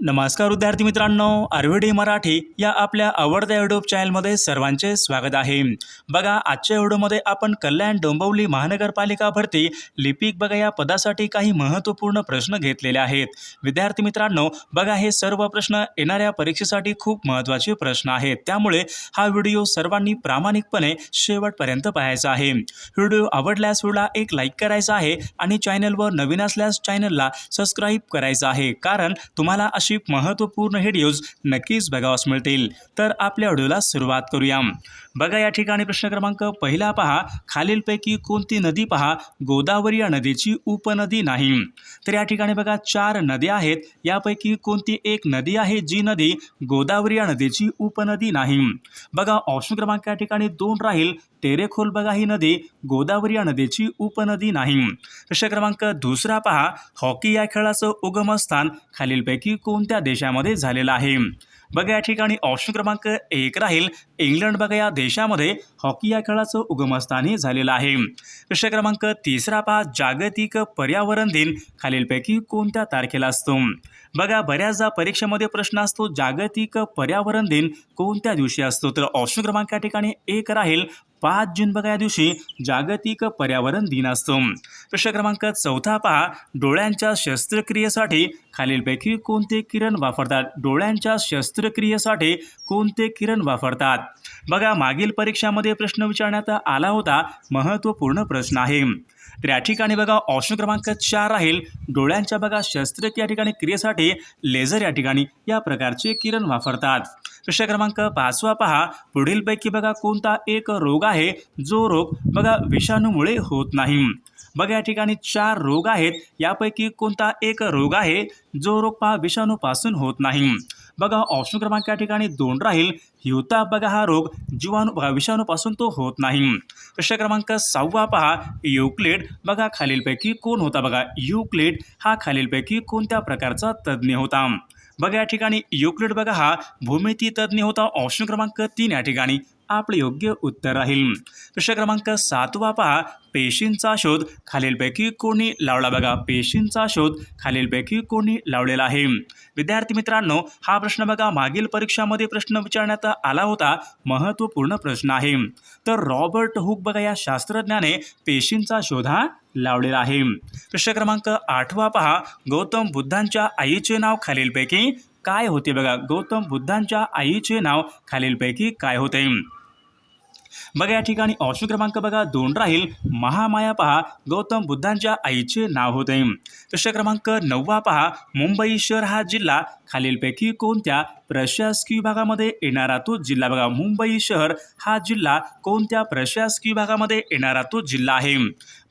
नमस्कार विद्यार्थी मित्रांनो आरव्हीडी मराठी या आपल्या आवडत्या यूट्यूब चॅनलमध्ये सर्वांचे स्वागत आहे. बघा आजच्या व्हिडिओमध्ये आपण कल्याण डोंबवली महानगरपालिका भरती लिपिक बघा या पदासाठी काही महत्त्वपूर्ण प्रश्न घेतलेले आहेत. विद्यार्थी मित्रांनो बघा हे सर्व प्रश्न येणाऱ्या परीक्षेसाठी खूप महत्त्वाचे प्रश्न आहेत. त्यामुळे हा व्हिडिओ सर्वांनी प्रामाणिकपणे शेवटपर्यंत पाहायचा आहे. व्हिडिओ आवडल्यास व्हिडिओला एक लाईक करायचा आहे आणि चॅनलवर नवीन असल्यास चॅनलला सबस्क्राईब करायचं आहे. कारण तुम्हाला अशी महत्त्वपूर्ण हेडियोज नक्कीच बघावास मिळतील. तर आपल्या व्हिडिओला सुरुवात करूया. बघा या ठिकाणी प्रश्न क्रमांक पहिला पहा. खालीलपैकी कोणती नदी पहा? गोदावरी या नदीची उपनदी नाही. तर या ठिकाणी बघा चार नद्या आहेत. यापैकी कोणती एक नदी आहे? जी नदी गोदावरी या नदीची उपनदी नाही. बघा ऑप्शन क्रमांक या ठिकाणी दोन राहील. तेरेखोलबगा ही नदी गोदावरी या नदीची उपनदी नाही. प्रश्न क्रमांक दुसरा पहा. हॉकी या खेळाचं उगमस्थान खालीलपैकी कोणत्या देशामध्ये झालेलं आहे? बघा या ठिकाणी ऑप्शन क्रमांक एक राहील. इंग्लंड बघा या देशामध्ये हॉकी या खेळाचं उगमस्थानही झालेलं आहे. प्रश्न क्रमांक तिसरा पहा. जागतिक पर्यावरण दिन खालीलपैकी कोणत्या तारखेला असतो? बघा बऱ्याचदा परीक्षेमध्ये प्रश्न असतो जागतिक पर्यावरण दिन कोणत्या दिवशी असतो? तर ऑप्शन क्रमांक या ठिकाणी एक राहील पाच जून बघा या दिवशी जागतिक पर्यावरण दिन असतो. प्रश्न क्रमांक चौथा पहा डोळ्यांच्या शस्त्रक्रियेसाठी खालीलपैकी कोणते किरण वापरतात? डोळ्यांच्या शस्त्रक्रियेसाठी कोणते किरण वापरतात? बघा मागील परीक्षामध्ये प्रश्न विचारण्यात आला होता महत्त्वपूर्ण प्रश्न आहे. तर या ठिकाणी बघा ऑप्शन क्रमांक चार राहील डोळ्यांच्या बघा शस्त्रक्रिया ठिकाणी क्रियेसाठी लेझर या ठिकाणी या प्रकारचे किरण वापरतात. प्रश्न क्रमांक पाचवा पहा. पुढीलपैकी बघा कोणता एक रोग आहे? जो रोग बघा विषाणूमुळे होत नाही. बघा या ठिकाणी चार रोग आहेत. यापैकी कोणता एक रोग आहे? जो रोग पहा विषाणूपासून होत नाही. बघा ऑप्शन क्रमांक या ठिकाणी दोन राहील. युता बघा हा रोग जीवाणू विषाणूपासून तो होत नाही. प्रश्न क्रमांक सहावा पहा. युक्लेट बघा खालीलपैकी कोण होता बघा? युक्लेट हा खालीलपैकी कोणत्या प्रकारचा तज्ज्ञ होता? बघा या ठिकाणी युक्लेट बघा हा भूमिती तज्ज्ञ होता. ऑप्शन क्रमांक तीन या ठिकाणी. आपले योग्य उत्तर राहील. प्रश्न क्रमांक सातवा पहा पेशींचा शोध. खालीलपैकी कोणी लावला बघा. पेशींचा शोध. खालीलपैकी कोणी लावलेला आहे. विद्यार्थी मित्रांनो हा प्रश्न बघा. मागील परीक्षामध्ये प्रश्न विचारण्यात आला होता. महत्त्वपूर्ण प्रश्न आहे. तर रॉबर्ट हुक बघा या शास्त्रज्ञाने पेशींचा शोध हा लावलेला आहे. प्रश्न क्रमांक आठवा पहा गौतम बुद्धांच्या आईचे नाव खालीलपैकी काय होते बघा? गौतम बुद्धांच्या आईचे नाव खालीलपैकी काय होते? बघा या ठिकाणी ऑप्शन क्रमांक बघा दोन राहील. महामाया पहा गौतम बुद्धांच्या आईचे नाव होते. प्रश्न क्रमांक नववा पहा मुंबई शहर हा जिल्हा खालीलपैकी कोणत्या प्रशासकीय विभागामध्ये येणारा तो जिल्हा? बघा मुंबई शहर हा जिल्हा कोणत्या प्रशासकीय विभागामध्ये येणारा तो जिल्हा आहे?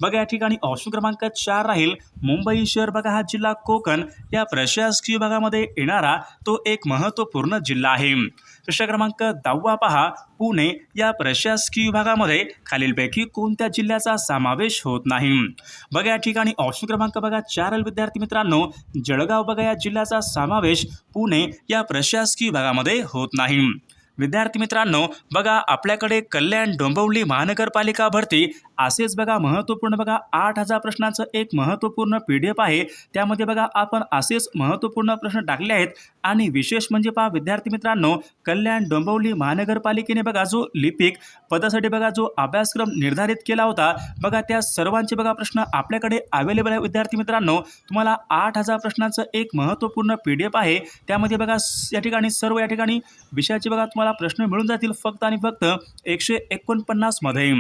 बघा या ठिकाणी ऑप्शन क्रमांक चार राहील. मुंबई शहर बघा हा जिल्हा कोकण या प्रशासकीय विभागामध्ये येणारा तो एक महत्त्वपूर्ण जिल्हा आहे. प्रश्न क्रमांक दहावा पहा. पुणे या प्रशासकीय विभागामध्ये खालीलपैकी कोणत्या जिल्ह्याचा समावेश होत नाही? बघा या ठिकाणी ऑप्शन क्रमांक बघा. चार विद्यार्थी मित्रांनो जळगाव बघा या जिल्ह्याचा समावेश पुणे या प्रशासकीय विभागामध्ये होत नाही. विद्यार्थी मित्रांनो बघा आपल्याकडे कल्याण डोंबवली महानगरपालिका भरती. असेच बघा महत्त्वपूर्ण बघा आठ हजार प्रश्नांचं एक महत्त्वपूर्ण पी डी एफ आहे. त्यामध्ये बघा आपण असेच महत्त्वपूर्ण प्रश्न टाकले आहेत. आणि विशेष म्हणजे पहा विद्यार्थी मित्रांनो कल्याण डोंबवली महानगरपालिकेने बघा जो लिपिक पदासाठी बघा जो अभ्यासक्रम निर्धारित केला होता बघा त्या सर्वांचे बघा प्रश्न आपल्याकडे अवेलेबल आहे विद्यार्थी मित्रांनो. तुम्हाला आठ हजार प्रश्नांचं एक महत्त्वपूर्ण पी डी एफ आहे. त्यामध्ये बघा या ठिकाणी सर्व या ठिकाणी विषयाचे बघा तुम्हाला प्रश्न मिळून जातील फक्त आणि फक्त एकशे एकोणपन्नासमध्ये.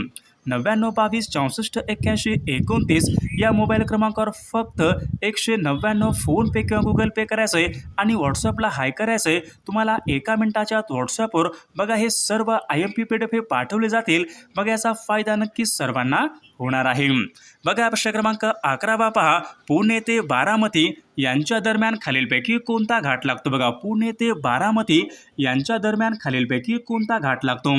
नव्याण्णव बावीस चौसष्ट एक्क्याऐंशी एकोणतीस या मोबाईल क्रमांकावर फक्त एकशे नव्याण्णव फोनपे किंवा गुगल पे करायचं आहे आणि व्हॉट्सअपला हाय करायचं आहे तुम्हाला एका मिनिटाच्या आत व्हॉट्सअपवर बघा हे सर्व आय एम पी पी हे पाठवले जातील. बघा याचा फायदा नक्कीच सर्वांना होणार आहे. बघा प्रश्न क्रमांक अकरावा पहा. पुणे ते बारामती यांच्या दरम्यान खालीलपैकी कोणता घाट लागतो? बघा पुणे ते बारामती यांच्या दरम्यान खालीलपैकी कोणता घाट लागतो?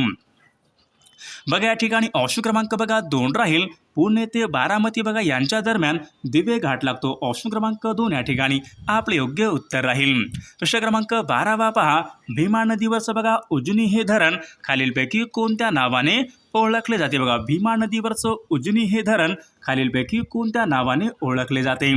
बघा या ठिकाणी ऑप्शन क्रमांक बघा दोन राहील. पुणे ते बारामती बघा यांच्या दरम्यान दिवे घाट लागतो. ऑप्शन क्रमांक दोन या ठिकाणी आपले योग्य उत्तर राहील. प्रश्न क्रमांक बारावा पहा. भीमा नदीवरचं बघा उजनी हे धरण. खालीलपैकी कोणत्या नावाने ओळखले जाते? बघा भीमा नदीवरचं उजनी हे धरण खालीलपैकी कोणत्या नावाने ओळखले जाते?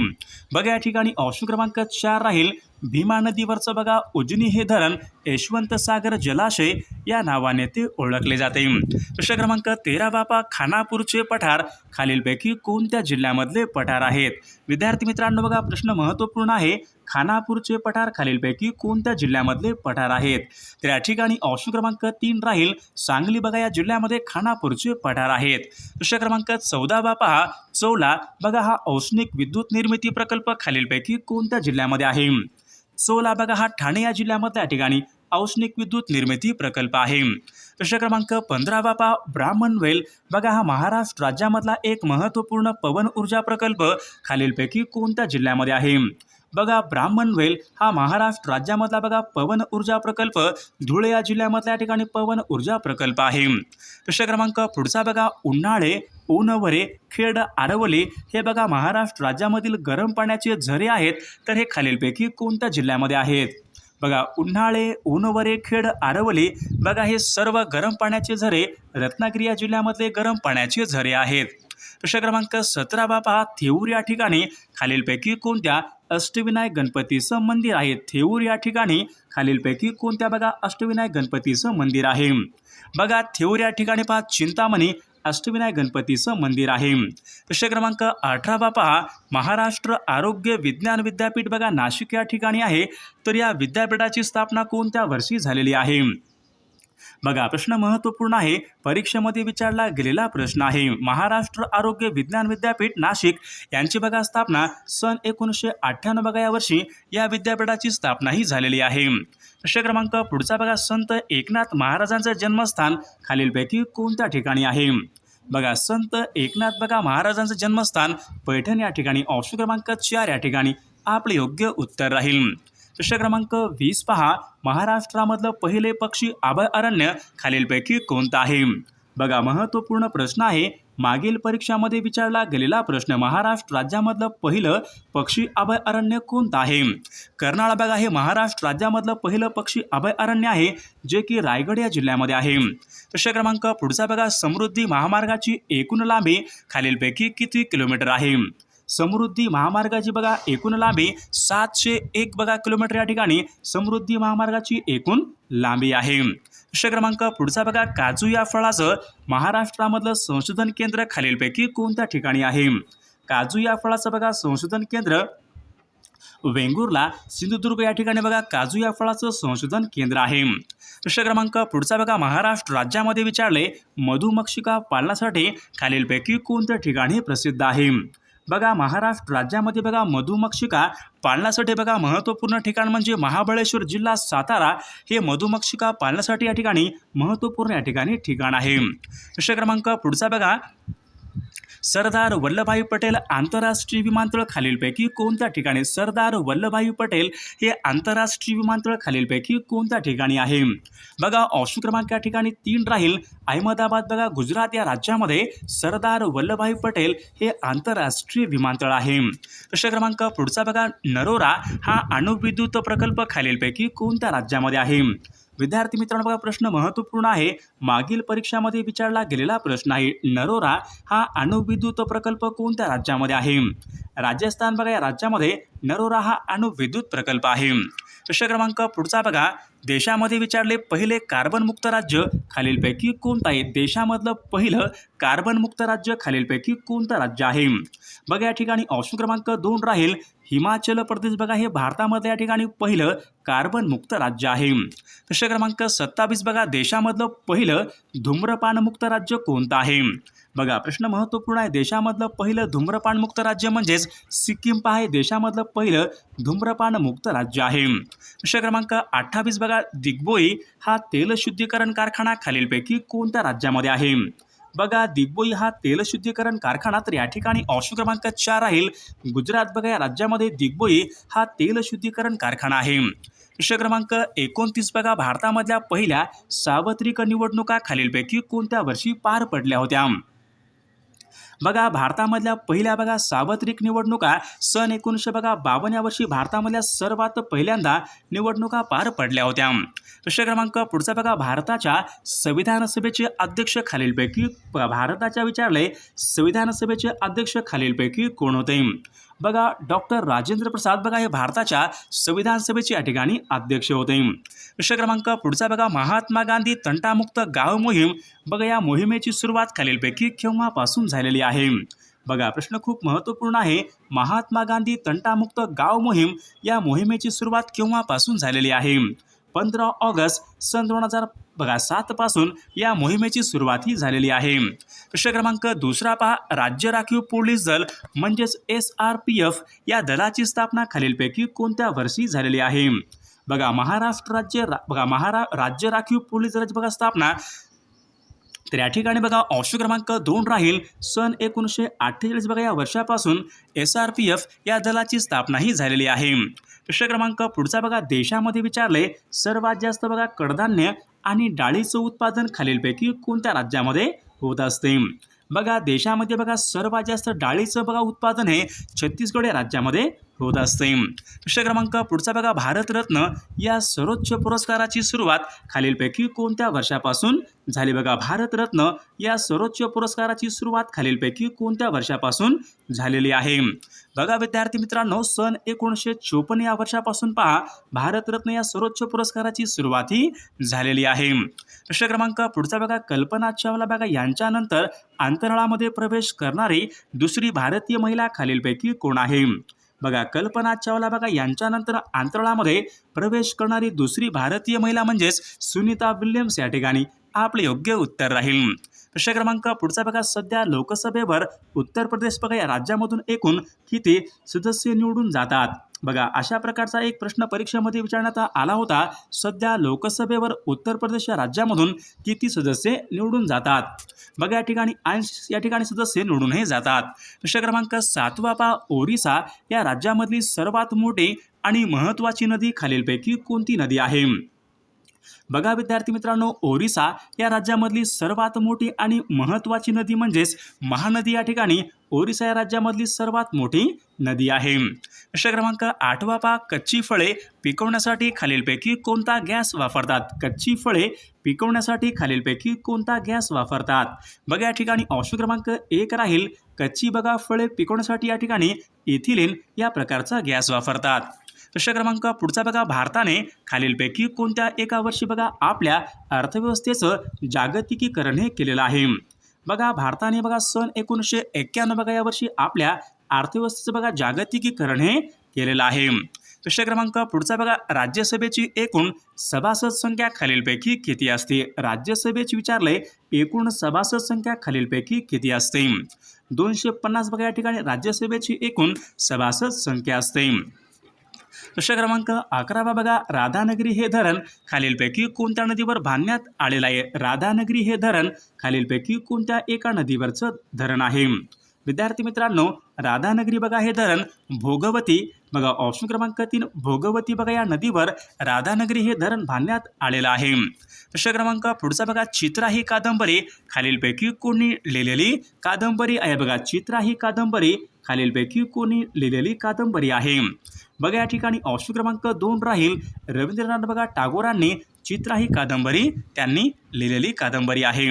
बघा या ठिकाणी ऑप्शन क्रमांक चार राहील. भीमा नदीवरचं बघा उजनी हे धरण यशवंत सागर जलाशय या नावाने ते ओळखले जाते. प्रश्न क्रमांक तेरा बापा खानापूरचे पठार. खालीलपैकी कोणत्या जिल्ह्यामधले पठार आहेत? विद्यार्थी मित्रांनो बघा प्रश्न महत्त्वपूर्ण आहे. खानापूरचे पठार खालीलपैकी कोणत्या जिल्ह्यामधले पठार आहेत? तर या ठिकाणी ऑप्शन क्रमांक तीन राहील. सांगली बघा या जिल्ह्यामध्ये खानापूरचे पठार आहेत. प्रश्न क्रमांक चौदा बापा हा चौला. बघा हा औष्णिक विद्युत निर्मिती प्रकल्प खालीलपैकी कोणत्या जिल्ह्यामध्ये आहे? सोला बघा हा ठाणे या जिल्ह्यामध्ये या ठिकाणी औष्णिक विद्युत निर्मिती प्रकल्प आहे. प्रश्न क्रमांक पंधरा बापा ब्राह्मणवेल बघा हा महाराष्ट्र राज्यामधला एक महत्त्वपूर्ण पवन ऊर्जा प्रकल्प खालीलपैकी कोणत्या जिल्ह्यामध्ये आहे? बघा ब्राह्मणवेल हा महाराष्ट्र राज्यामधला बघा पवन ऊर्जा प्रकल्प. धुळे या जिल्ह्यामधल्या ठिकाणी पवन ऊर्जा प्रकल्प आहे. प्रश्न क्रमांक पुढचा बघा उन्हाळे ऊनवरे खेड आरवली हे बघा महाराष्ट्र राज्यामधील गरम पाण्याचे झरे आहेत. तर हे खालीलपैकी कोणत्या जिल्ह्यामध्ये आहेत? बघा उन्हाळे ऊनवरे खेड आरवली बघा हे सर्व गरम पाण्याचे झरे रत्नागिरी या जिल्ह्यामधले गरम पाण्याचे झरे आहेत. प्रश्न क्रमांक सतरा बापा थेऊर या ठिकाणी खालीलपैकी कोणत्या अष्टविनायक गणपतीचं मंदिर आहे. थेऊर या ठिकाणी खालीलपैकी कोणत्या बघा? अष्टविनायक गणपतीचं मंदिर आहे. बघा थेऊर या ठिकाणी पहा चिंतामणी अष्टविनायक गणपतीचं मंदिर आहे. प्रश्न क्रमांक अठरा पहा. महाराष्ट्र आरोग्य विज्ञान विद्यापीठ बघा नाशिक या ठिकाणी आहे. तर या विद्यापीठाची स्थापना कोणत्या वर्षी झालेली आहे? बघा प्रश्न महत्त्वपूर्ण आहे. परीक्षेमध्ये विचारला गेलेला प्रश्न आहे. महाराष्ट्र आरोग्य विज्ञान विद्यापीठ नाशिक यांची बघा स्थापना सन एकोणीसशे अठ्ठ्याण्णव बघा या वर्षी या विद्यापीठाची स्थापनाही झालेली आहे. प्रश्न क्रमांक पुढचा बघा. संत एकनाथ महाराजांचं जन्मस्थान खालीलपैकी कोणत्या ठिकाणी आहे? बघा संत एकनाथ बघा महाराजांचं जन्मस्थान पैठण या ठिकाणी. ऑप्शन क्रमांक चार या ठिकाणी. आपले योग्य उत्तर राहील. प्रश्न क्रमांक वीस पहा. महाराष्ट्रामधलं पहिले पक्षी अभयारण्य खालीलपैकी कोणतं आहे? बघा महत्त्वपूर्ण प्रश्न आहे. मागील परीक्षामध्ये विचारला गेलेला प्रश्न महाराष्ट्र राज्यामधलं पहिलं पक्षी अभयारण्य कोणतं आहे? कर्नाळा बघा हे महाराष्ट्र राज्यामधलं पहिलं पक्षी अभयारण्य आहे जे की रायगड या जिल्ह्यामध्ये आहे. प्रश्न क्रमांक पुढचा बघा. समृद्धी महामार्गाची एकूण लांबी खालीलपैकी किती किलोमीटर आहे? समृद्धी महामार्गाची बघा एकूण लांबी सातशे एक बघा किलोमीटर या ठिकाणी समृद्धी महामार्गाची एकूण लांबी आहे. प्रश्न क्रमांक पुढचा बघा काजू या फळाचं महाराष्ट्रामधलं संशोधन केंद्र खालीलपैकी कोणत्या ठिकाणी आहे? काजू या फळाचं बघा संशोधन केंद्र वेंगुर्ला सिंधुदुर्ग या ठिकाणी बघा काजू या फळाचं संशोधन केंद्र आहे. प्रश्न क्रमांक पुढचा बघा महाराष्ट्र राज्यामध्ये विचारले मधुमक्षिका पालनासाठी खालीलपैकी कोणत्या ठिकाणी प्रसिद्ध आहे? बघा महाराष्ट्र राज्यामध्ये बघा मधुमक्षिका पालनासाठी बघा महत्त्वपूर्ण ठिकाण म्हणजे महाबळेश्वर जिल्हा सातारा. हे मधुमक्षिका पालनासाठी या ठिकाणी महत्त्वपूर्ण या ठिकाणी ठिकाण आहे. प्रश्न क्रमांक पुढचा बघा. सरदार वल्लभभाई पटेल आंतरराष्ट्रीय विमानतळ खालीलपैकी कोणत्या ठिकाणी? सरदार वल्लभभाई पटेल हे आंतरराष्ट्रीय विमानतळ खालीलपैकी कोणत्या ठिकाणी आहे? बघा ऑप्शन क्रमांक या ठिकाणी तीन राहील. अहमदाबाद बघा गुजरात या राज्यामध्ये सरदार वल्लभभाई पटेल हे आंतरराष्ट्रीय विमानतळ आहे. प्रश्न क्रमांक पुढचा बघा. नरोरा हा अणुविद्युत प्रकल्प खालीलपैकी कोणत्या राज्यामध्ये आहे? विद्यार्थी मित्रांनो बघा प्रश्न महत्त्वपूर्ण आहे. मागील परीक्षामध्ये विचारला गेलेला प्रश्न आहे नरोरा हा अणुविद्युत प्रकल्प कोणत्या राज्यामध्ये आहे? राजस्थान बघा या राज्यामध्ये नरोरा हा अणुविद्युत प्रकल्प आहे. प्रश्न क्रमांक पुढचा बघा. देशामध्ये विचारले पहिले कार्बनमुक्त राज्य खालीलपैकी कोणतं आहे? देशामधलं पहिलं कार्बनमुक्त राज्य खालीलपैकी कोणतं राज्य आहे? बघा या ठिकाणी ऑप्शन क्रमांक दोन राहील. हिमाचल प्रदेश बघा हे भारतामध्ये या ठिकाणी पहिलं कार्बनमुक्त राज्य आहे. प्रश्न क्रमांक सत्तावीस बघा देशामधलं पहिलं धूम्रपानमुक्त राज्य कोणतं आहे? बघा प्रश्न महत्त्वपूर्ण आहे देशामधलं पहिलं धूम्रपानमुक्त राज्य म्हणजेच सिक्कीम पहा हे देशामधलं पहिलं धूम्रपानमुक्त राज्य आहे. प्रश्न क्रमांक अठ्ठावीस बघा दिग्बोई हा तेल शुद्धीकरण कारखाना खालीलपैकी कोणत्या राज्यामध्ये आहे? बघा दिग्बोई हा तेल शुद्धीकरण कारखाना तर या ठिकाणी ऑप्शन क्रमांक चार राहील. गुजरात बघा या राज्यामध्ये दिग्बोई हा तेलशुद्धीकरण कारखाना आहे. प्रश्न क्रमांक एकोणतीस बघा भारतामधल्या पहिल्या सार्वत्रिक निवडणुका खालीलपैकी कोणत्या वर्षी पार पडल्या होत्या? बघा भारतामधल्या पहिल्या बघा सार्वत्रिक निवडणुका सन एकोणीसशे बघा बावन्न या वर्षी भारतामधल्या सर्वात पहिल्यांदा निवडणुका पार पडल्या होत्या. प्रश्न क्रमांक पुढचा बघा भारताच्या संविधान सभेचे अध्यक्ष खालीलपैकी प- भारताच्या विचारले संविधान सभेचे अध्यक्ष खालीलपैकी कोण होते? बघा डॉक्टर राजेंद्र प्रसाद बघा हे भारताच्या संविधान सभेचे या ठिकाणी अध्यक्ष होते. प्रश्न क्रमांक पुढचा बघा. महात्मा गांधी तंटामुक्त गाव मोहीम. बघा या मोहिमेची सुरुवात खालीलपैकी केव्हापासून झालेली आहे? बघा प्रश्न खूप महत्त्वपूर्ण आहे. महात्मा गांधी तंटामुक्त गाव मोहीम या मोहिमेची सुरुवात केव्हापासून झालेली आहे? पंधरा ऑगस्ट सन दोन हजार बघा सातपासून या मोहिमेची सुरुवात ही झालेली आहे. प्रश्न क्रमांक दुसरा पहा. राज्य राखीव पोलीस दल म्हणजेच एस आर पी एफ या दलाची स्थापना खालीलपैकी कोणत्या वर्षी झालेली आहे? बघा महाराष्ट्र राज्य रा बघा महारा राज्य राखीव पोलीस दलाची बघा स्थापना. तर या ठिकाणी बघा ऑप्शन क्रमांक दोन राहील. सन एकोणीसशे अठ्ठेचाळीस बघा या वर्षापासून एस आर पी एफ या दलाची स्थापनाही झालेली आहे. प्रश्न क्रमांक पुढचा बघा देशामध्ये विचारले सर्वात जास्त बघा कडधान्य आणि डाळीचं उत्पादन खालीलपैकी कोणत्या राज्यामध्ये होत असते? बघा देशामध्ये बघा सर्वात जास्त डाळीचं बघा उत्पादन हे छत्तीसगड या राज्यामध्ये होत असते. प्रश्न क्रमांक पुढचा बघा भारतरत्न या सर्वोच्च पुरस्काराची सुरुवात खालीलपैकी कोणत्या वर्षापासून झाली बघा? भारतरत्न या सर्वोच्च पुरस्काराची सुरुवात खालीलपैकी कोणत्या वर्षापासून झालेली आहे? बघा विद्यार्थी मित्रांनो सन एकोणीसशे चोपन्न या वर्षापासून पहा भारतरत्न या सर्वोच्च पुरस्काराची सुरुवात ही झालेली आहे. प्रश्न क्रमांक पुढचा बघा कल्पना चावला बघा यांच्यानंतर अंतराळामध्ये प्रवेश करणारी दुसरी भारतीय महिला खालीलपैकी कोण आहे? बघा कल्पना चावला बघा यांच्यानंतर अंतराळामध्ये प्रवेश करणारी दुसरी भारतीय महिला म्हणजेच सुनीता विल्यम्स या ठिकाणी. आपले योग्य उत्तर राहील. प्रश्न क्रमांक पुढचा बघा. सध्या लोकसभेवर उत्तर प्रदेश बघा या राज्यामधून एकूण किती सदस्य निवडून जातात? बघा अशा प्रकारचा एक प्रश्न परीक्षेमध्ये विचारण्यात आला होता. सध्या लोकसभेवर उत्तर प्रदेश या राज्यामधून किती सदस्य निवडून जातात? बघा या ठिकाणी ऐंशी या ठिकाणी सदस्य निवडूनही जातात. प्रश्न क्रमांक सातवा पा ओरिसा या राज्यामधली सर्वात मोठी आणि महत्त्वाची नदी खालीलपैकी कोणती नदी आहे? बघा विद्यार्थी मित्रांनो ओरिसा या राज्यामधली सर्वात मोठी आणि महत्त्वाची नदी म्हणजेच महानदी या ठिकाणी ओरिसा या राज्यामधली सर्वात मोठी नदी आहे. प्रश्न क्रमांक आठवा पा कच्ची फळे पिकवण्यासाठी खालीलपैकी कोणता गॅस वापरतात? कच्ची फळे पिकवण्यासाठी खालीलपैकी कोणता गॅस वापरतात? बघा या ठिकाणी ऑप्शन क्रमांक एक राहील कच्ची बघा फळे पिकवण्यासाठी या ठिकाणी इथिलिन या प्रकारचा गॅस वापरतात. प्रश्न क्रमांक पुढचा बघा भारताने खालीलपैकी कोणत्या एका वर्षी बघा आपल्या अर्थव्यवस्थेचं जागतिकीकरण हे केलेलं आहे. बघा भारताने बघा सन एकोणीसशे एक्क्याण्णव बघा यावर्षी आपल्या अर्थव्यवस्थेचं बघा जागतिकीकरण हे केलेलं आहे. प्रश्न क्रमांक पुढचा बघा राज्यसभेची एकूण सभासद संख्या खालीलपैकी किती असते? राज्यसभेची विचारले एकूण सभासद संख्या खालीलपैकी किती असते? दोनशे पन्नास बघा या ठिकाणी राज्यसभेची एकूण सभासद संख्या असते. प्रश्न क्रमांक अकरावा बघा राधानगरी हे धरण खालीलपैकी कोणत्या नदीवर बांधण्यात आलेलं आहे? राधानगरी हे धरण खालीलपैकी कोणत्या एका नदीवरचं धरण आहे? विद्यार्थी मित्रांनो राधानगरी बघा हे धरण भोगवती बघा ऑप्शन क्रमांक तीन भोगवती बघा या नदीवर राधानगरी हे धरण बांधण्यात आलेलं आहे. प्रश्न क्रमांक पुढचा बघा चित्रा ही कादंबरी खालीलपैकी कोणी लिहिलेली कादंबरी आहे? बघा चित्रा ही कादंबरी खालीलपैकी कोणी लिहिलेली कादंबरी आहे. बघा या ठिकाणी ऑप्शन क्रमांक दोन राहील. रवींद्रनाथ बघा टागोरांनी चित्रा ही कादंबरी त्यांनी लिहिलेली कादंबरी आहे.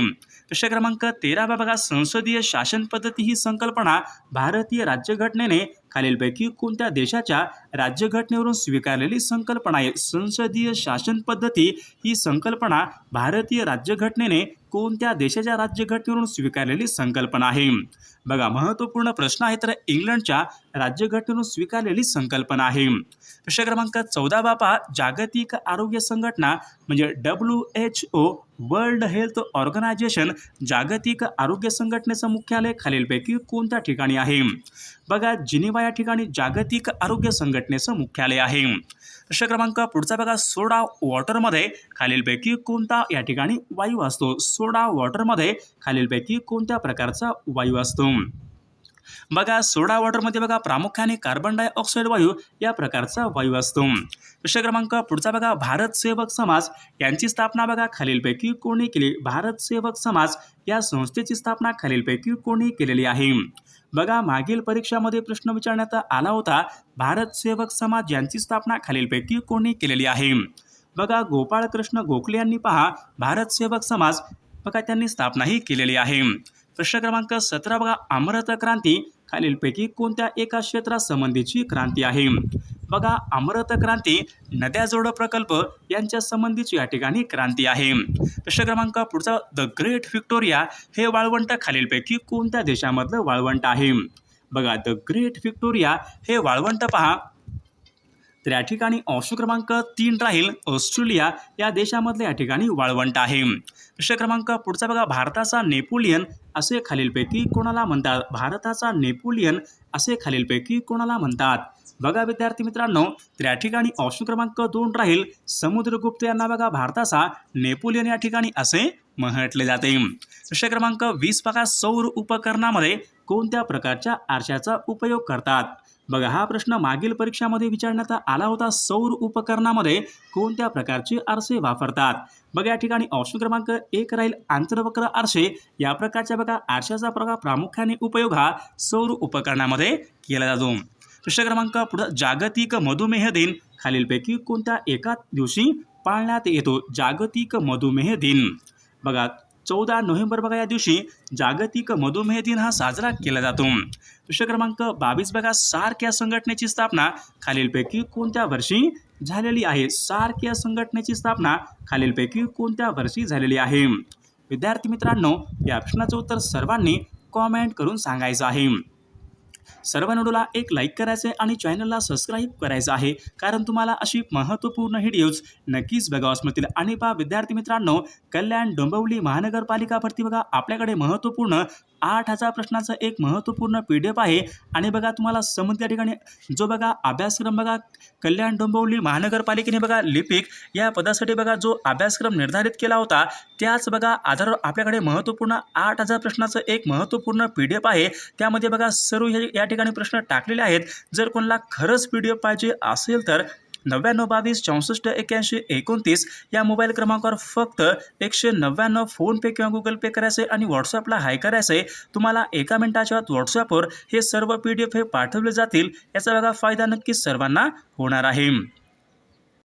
प्रश्न क्रमांक तेरावा बघा संसदीय शासन पद्धती ही संकल्पना भारतीय राज्यघटनेने खालीलपैकी कोणत्या देशाच्या राज्यघटनेवरून स्वीकारलेली संकल्पना आहे? संसदीय शासन पद्धती ही संकल्पना भारतीय राज्यघटनेने कोणत्या देशाच्या राज्यघटनेवरून स्वीकारलेली संकल्पना आहे? बघा महत्त्वपूर्ण प्रश्न आहे तर इंग्लंडच्या राज्यघटनेवरून स्वीकारलेली संकल्पना आहे. प्रश्न क्रमांक चौदा बापा जागतिक आरोग्य संघटना म्हणजे W H O world health organisation जागतिक आरोग्य संघटनेचं मुख्यालय खालीलपैकी कोणत्या ठिकाणी आहे? बघा जिनिवा या ठिकाणी जागतिक आरोग्य संघटनेचं मुख्यालय आहे. प्रश्न क्रमांक पुढचा बघा सोडा वॉटरमध्ये खालीलपैकी कोणता या ठिकाणी वायू असतो? सोडा वॉटरमध्ये खालीलपैकी कोणत्या प्रकारचा वायू असतो? बघा सोडा वॉटरमध्ये बघा प्रामुख्याने कार्बन डायऑक्साईड वायू या प्रकारचा वायू असतो. प्रश्न क्रमांक पुढचा बघा भारत सेवक समाज. यांची स्थापना बघा खालीलपैकी कोणी केली? भारत सेवक समाज या संस्थेची स्थापना खालीलपैकी कोणी केलेली आहे? बघा मागील परीक्षामध्ये प्रश्न विचारण्यात आला होता. भारत सेवक समाज यांची स्थापना खालीलपैकी कोणी केलेली आहे? बघा गोपाळकृष्ण गोखले यांनी पहा भारत सेवक समाज बघा त्यांनी स्थापनाही केलेली आहे. प्रश्न क्रमांक सतरा बघा अमृत क्रांती. खालीलपैकी कोणत्या एका क्षेत्रासंबंधीची क्रांती आहे? बघा अमृत क्रांती नद्या जोड प्रकल्प यांच्या संबंधीची या ठिकाणी क्रांती आहे. प्रश्न क्रमांक पुढचा द ग्रेट व्हिक्टोरिया हे वाळवंट खालीलपैकी कोणत्या देशामधलं वाळवंट आहे? बघा द ग्रेट व्हिक्टोरिया हे वाळवंट पहा. तर या ठिकाणी ऑप्शन क्रमांक तीन राहील ऑस्ट्रेलिया. या देशामधले या ठिकाणी वाळवंट आहे. प्रश्न क्रमांक पुढचा बघा भारताचा नेपोलियन असे खालीलपैकी कोणाला म्हणतात? भारताचा नेपोलियन असे खालीलपैकी कोणाला म्हणतात? बघा विद्यार्थी मित्रांनो तर या ठिकाणी ऑप्शन क्रमांक दोन राहील समुद्रगुप्त यांना बघा भारताचा नेपोलियन या ठिकाणी असे म्हटले जाते. प्रश्न क्रमांक वीस बघा सौर उपकरणामध्ये कोणत्या प्रकारच्या आरशाचा उपयोग करतात? बघा हा प्रश्न मागील परीक्षामध्ये विचारण्यात आला होता. सौर उपकरणामध्ये कोणत्या प्रकारचे आरसे वापरतात? बघा या ठिकाणी ऑप्शन क्रमांक एक राहील. आंतरवक्र आरसे. या प्रकारच्या बघा आरशाचा प्रकार प्रामुख्याने उपयोग हा सौर उपकरणामध्ये केला जातो. प्रश्न क्रमांक पुढं जागतिक मधुमेह दिन. खालीलपैकी कोणत्या एका दिवशी पाळण्यात येतो? जागतिक मधुमेह दिन. बघा चौदा नोव्हेंबर बघा या दिवशी जागतिक मधुमेह दिन हा साजरा केला जातो. प्रश्न क्रमांक बावीस बघा सार्क या संघटनेची स्थापना खालीलपैकी कोणत्या वर्षी झालेली आहे? सार्क या संघटनेची स्थापना खालीलपैकी कोणत्या वर्षी झालेली आहे? विद्यार्थी मित्रांनो या प्रश्नाचं उत्तर सर्वांनी कॉमेंट करून सांगायचं आहे. सर्व व्हिडिओला एक लाईक करायचं आहे आणि चॅनलला सबस्क्राईब करायचं आहे. कारण तुम्हाला अशी महत्त्वपूर्ण व्हिडिओज नक्कीच बघावास मिळतील आणि पहा विद्यार्थी मित्रांनो कल्याण डोंबिवली महानगरपालिका भरती बघा आपल्याकडे महत्त्वपूर्ण आठ हजार प्रश्नाचं एक महत्त्वपूर्ण पी डी एफ आहे. आणि बघा तुम्हाला समज त्या ठिकाणी जो बघा अभ्यासक्रम बघा कल्याण डोंबिवली महानगरपालिकेने बघा लिपिक या पदासाठी बघा जो अभ्यासक्रम निर्धारित केला होता त्याच बघा आधारावर आपल्याकडे महत्त्वपूर्ण आठ हजार प्रश्नाचं एक महत्त्वपूर्ण पी डी एफ आहे. त्यामध्ये बघा सर्व हे या ठिकाणी प्रश्न टाकलेले आहेत. जर कोणाला खरंच पी डी एफ पाहिजे असेल तर नव्याण्णव बावीस चौसष्ट एक्याऐंशी एकोणतीस या मोबाईल क्रमांकावर फक्त एकशे नव्याण्णव फोनपे किंवा गुगल पे करायचे आणि व्हॉट्सअपला हाय करायचं. आहे तुम्हाला एका मिनिटाच्या आत व्हॉट्सअपवर हे सर्व पी डी एफ हे पाठवले जातील. याचा बघा फायदा नक्कीच सर्वांना होणार आहे.